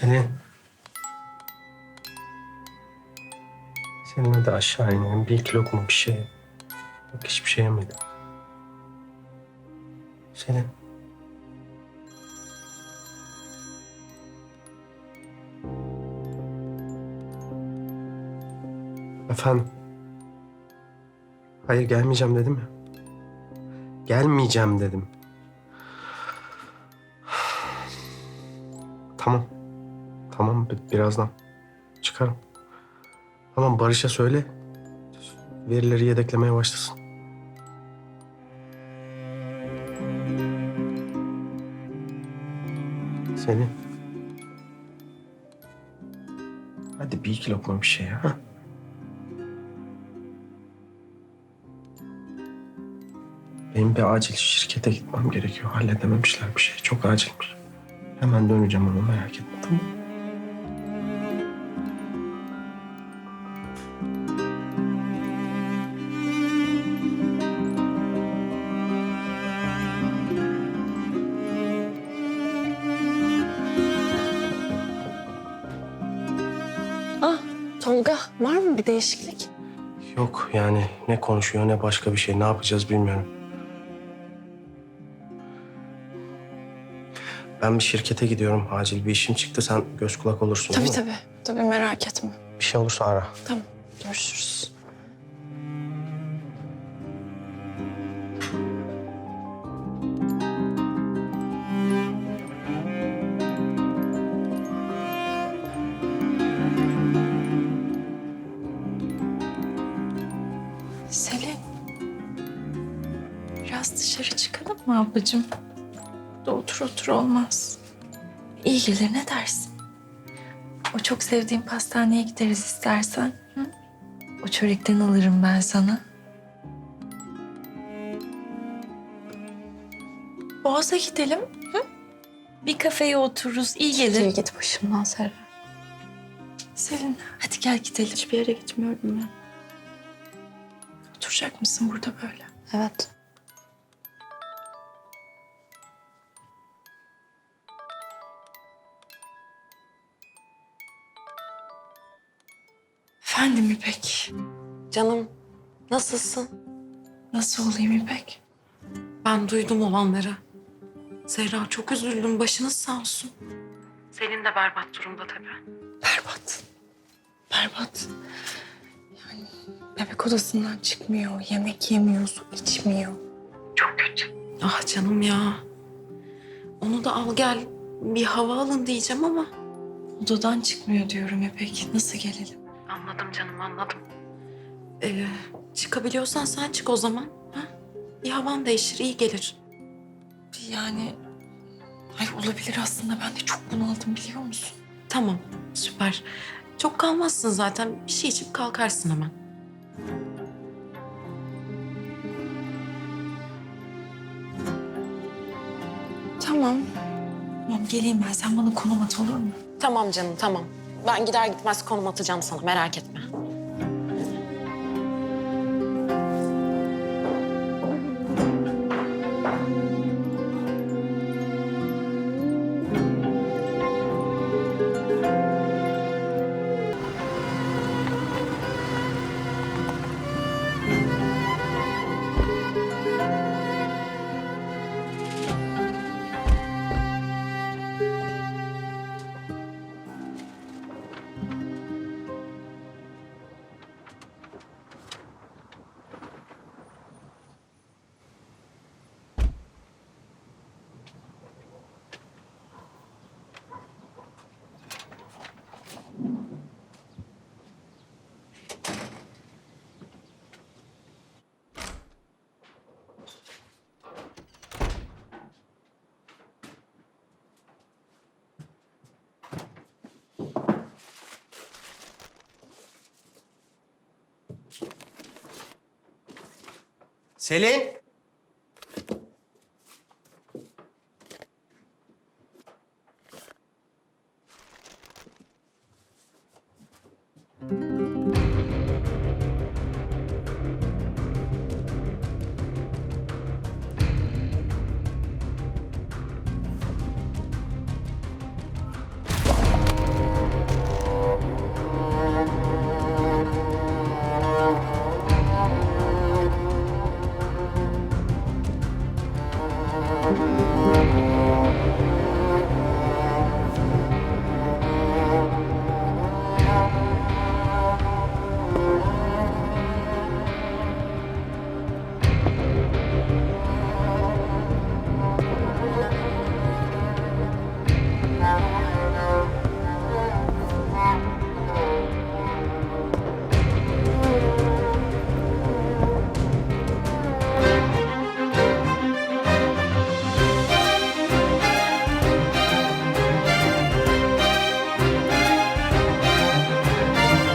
Selin. Seninle de aşağı inelim. Bir iki lokma bir şey. Bak hiçbir şey yemedim. Selin. Efendim. Hayır gelmeyeceğim dedim ya. Gelmeyeceğim dedim. Tamam. Tamam bi- birazdan çıkarım. Tamam Barış'a söyle. Verileri yedeklemeye başlasın. Seni. Hadi bir iki lokma bir şey ya. ha? Benim bir acil şirkete gitmem gerekiyor. Halledememişler bir şey. Çok acilmiş. Hemen döneceğim ama merak etme tamam mı? Tolga var mı bir değişiklik? Yok yani ne konuşuyor ne başka bir şey. Ne yapacağız bilmiyorum. Ben bir şirkete gidiyorum. Acil bir işim çıktı. Sen göz kulak olursun Tabii değil mi? tabii. Tabii merak etme. Bir şey olursa ara. Tamam görüşürüz. Dışarı çıkalım mı ablacığım? Burada otur otur olmaz. İyi gelir ne dersin? O çok sevdiğim pastaneye gideriz istersen. Hı? O çörekten alırım ben sana. Boğaz'a gidelim. Hı? Bir kafeye otururuz. iyi gelir. git başımdan Serra. Selin hadi gel gidelim. Hiçbir yere gitmiyorum ben. Oturacak mısın burada böyle? Evet. Efendim İpek. Canım nasılsın? Nasıl olayım İpek? Ben duydum olanları. Zehra çok üzüldüm. Başınız sağ olsun. Selin de berbat durumda tabii. Berbat. Berbat. Yani bebek odasından çıkmıyor, yemek yemiyor, su içmiyor. Çok kötü. Ah canım ya. Onu da al gel. Bir hava alın diyeceğim ama. Odadan çıkmıyor diyorum İpek. Nasıl gelelim? Anladım canım anladım. Ee, çıkabiliyorsan sen çık o zaman. Ha? Bir havan değişir iyi gelir. Yani... Ay olabilir aslında. Ben de çok bunaldım biliyor musun? Tamam süper. Çok kalmazsın zaten. Bir şey içip kalkarsın hemen. Tamam. Tamam geleyim ben. Sen bana konum at olur mu? Tamam canım tamam. Ben gider gitmez konum atacağım sana merak etme. Selin.